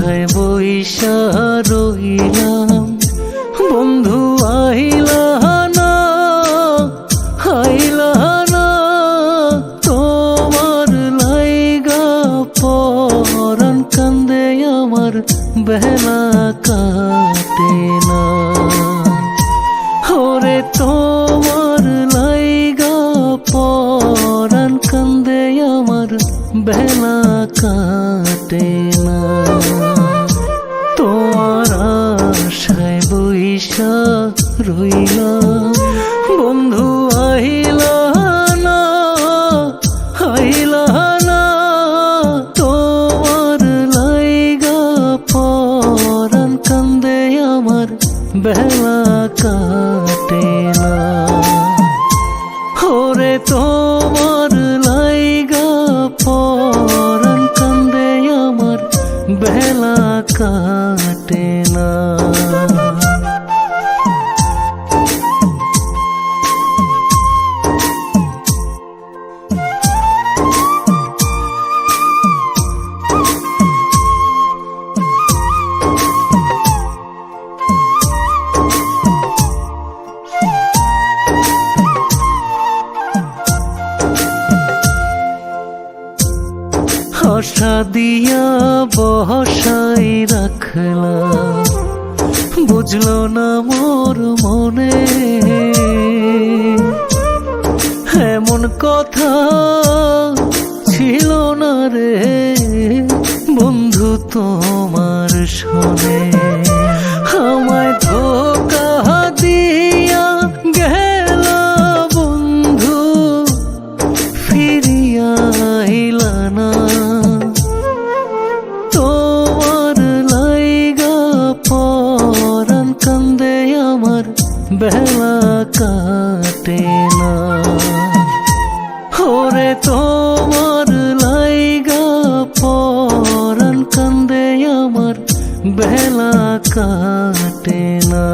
কোথায় বৈশা রইলাম? বন্ধু আহিলা না তোমার লাইগা পরন কান্দে আমার বেলা কাটে না। ওরে, তোমার লাইগা পরন কান্দে আমার বেলা কাটে রইল, বন্ধু আহিল না আহিল না, তোমার লাইগা পরান কান্দে আমার বেলা কাটে না ওরে তোমার লাইগা পরান কান্দে আমার বেলা কাটে না দিয়া বহসাই রাখলাম। বুঝল না মোর মনে। এমন কথা ছিল না রে। বন্ধু তোমার শোনে। বেলা কাটে না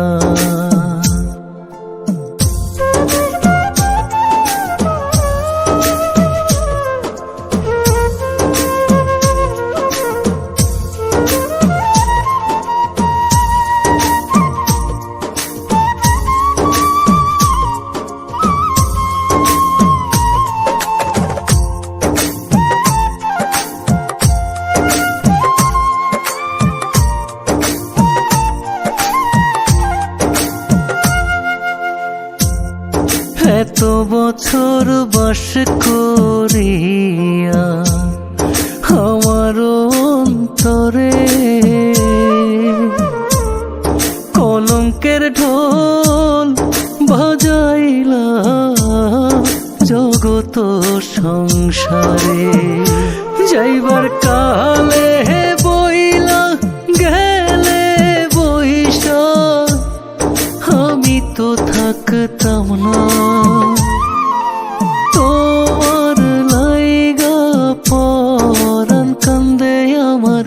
এত বছর বাস করিয়া আমার অন্তরে কলঙ্কের ঢোল বাজাইলা জগত সংসারে। তোমার লাইগা পরান কান্দে আমার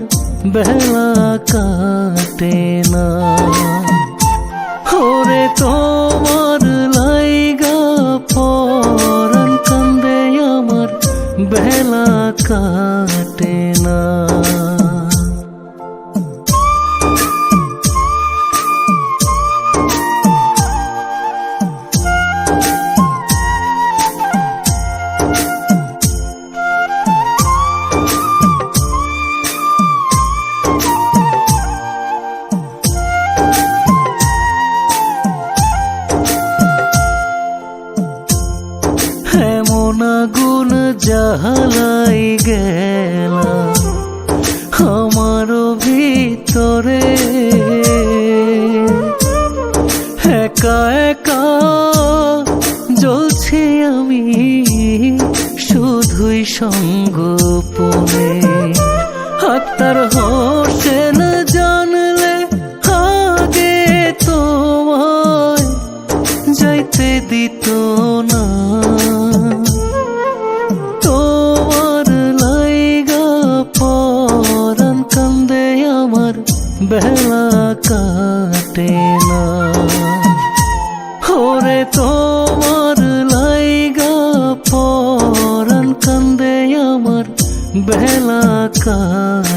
বেলা কাটে ওরে তোমার লাইগা পরান কান্দে আমার বেলা কাটে না। জাহালাই গেলা আমার ভিতরে। একা একা জ্বলছি আমি শুধুই সঙ্গোপনে। আত্মার হোসেন জানলে আগে তোমায় যাইতে দিত বেলা কাটে না। ওরে তোমার লাইগা পরান কান্দে আমার বেলা কাটে